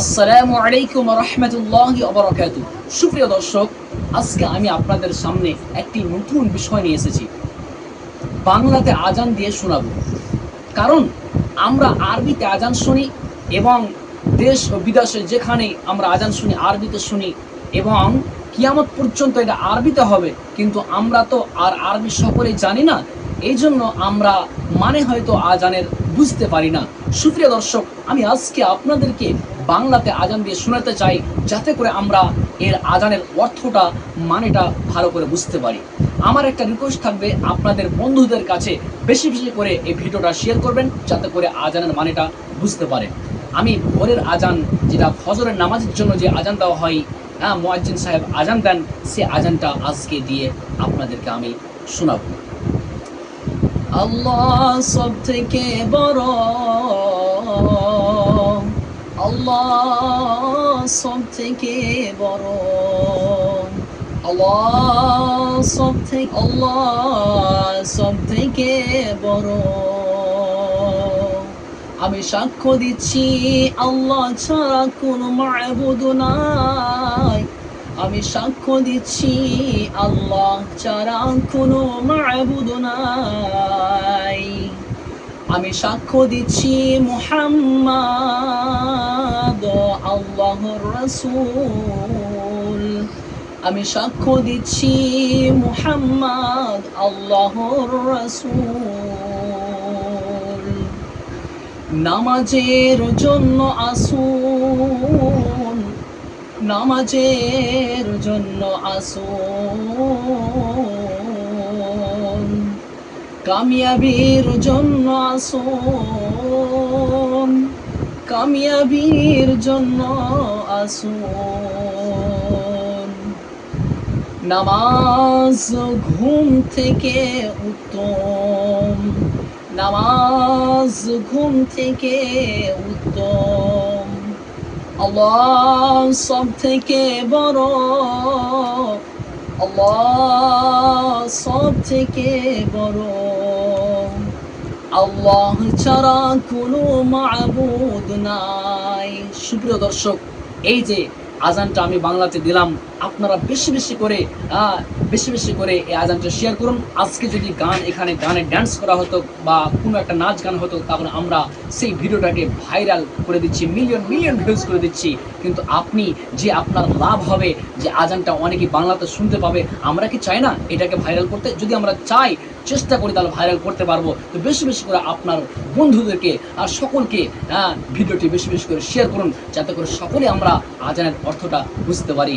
আসসালামু আলাইকুম রহমতুল্লাহ অবরাকাত সুপ্রিয় দর্শক, আজকে আমি আপনাদের সামনে একটি নতুন বিষয় নিয়ে এসেছি। বাংলাতে আজান দিয়ে শোনাবো। কারণ আমরা আরবিতে আজান শুনি এবং দেশ ও বিদেশে যেখানে আমরা আজান শুনি, আরবিতে শুনি এবং কিয়ামত পর্যন্ত এটা আরবিতে হবে, কিন্তু আমরা তো আর আরবি সকলেই জানি না এই জন্য আমরা মানে হয়তো আজানের বুঝতে পারি না। সুপ্রিয় দর্শক, আমি আজকে আপনাদেরকে বাংলাতে আজান দিয়ে শোনাতে চাই, যাতে করে আমরা এর আজানের অর্থটা, মানেটা ভালো করে বুঝতে পারি। আমার একটা রিকোয়েস্ট থাকবে, আপনাদের বন্ধুদের কাছে বেশি বেশি করে এই ভিডিওটা শেয়ার করবেন, যাতে করে আজানের মানেটা বুঝতে পারে। আমি ভোরের আজান, যেটা ফজরের নামাজের জন্য যে আজান দেওয়া হয় হ্যাঁ মোয়াজ্জিন সাহেব আজান দেন, সে আজানটা আজকে দিয়ে আপনাদেরকে আমি শোনাবো। আল্লাহ সব থেকে বড়। আল্লাহ সব থেকে বড়। আল্লাহ সব থেকে, আল্লাহ সব বড়। আমি সাক্ষ্য দিচ্ছি, আল্লাহ ছাড়া কোনো মাবুদ নাই। আমি সাক্ষ্য দিচ্ছি, আল্লাহ ছাড়া কোনো মাবুদ নাই। আমি সাক্ষ্য দিচ্ছি মুহাম্মাদ, আল্লাহর রাসূল। আমি সাক্ষ্য দিচ্ছি মুহাম্মাদ, আল্লাহর রাসূল। নামাজের জন্য আসুন নামাজের জন্য আসুন। কামিয়াবির জন্য আসুন। কামিয়াবির জন্য আসুন। নামাজ ঘুম থেকে উত্তম। নামাজ ঘুম থেকে উত্তম। আল্লাহ সব থেকে বড়, আল্লাহ সব থেকে বড়। আল্লাহ ছাড়া কোনো মাবুদ নাই। সুপ্রিয় দর্শক, এই যে আজানটা আমি বাংলাতে দিলাম আপনারা বেশি বেশি করে বেশি বেশি করে এই আজানটা শেয়ার করুন। আজকে যদি গান এখানে গানে ড্যান্স করা হতো বা কোনো একটা নাচ গান হতো, তাহলে আমরা সেই ভিডিওটাকে ভাইরাল করে দিচ্ছি মিলিয়ন মিলিয়ন ভিউজ করে দিচ্ছি। কিন্তু আপনি যে আপনার লাভ হবে, যে আজানটা অনেকে বাংলাতে শুনতে পাবে, আমরা কি চাই না এটাকে ভাইরাল করতে? যদি আমরা চাই, চেষ্টা করি তাহলে ভাইরাল করতে পারব। তো বেশি বেশি করে আপনার বন্ধুদেরকে আর সকলকে ভিডিওটি বেশি বেশি করে শেয়ার করুন, যাতে করে সকলে আমরা আজানের অর্থটা বুঝতে পারি।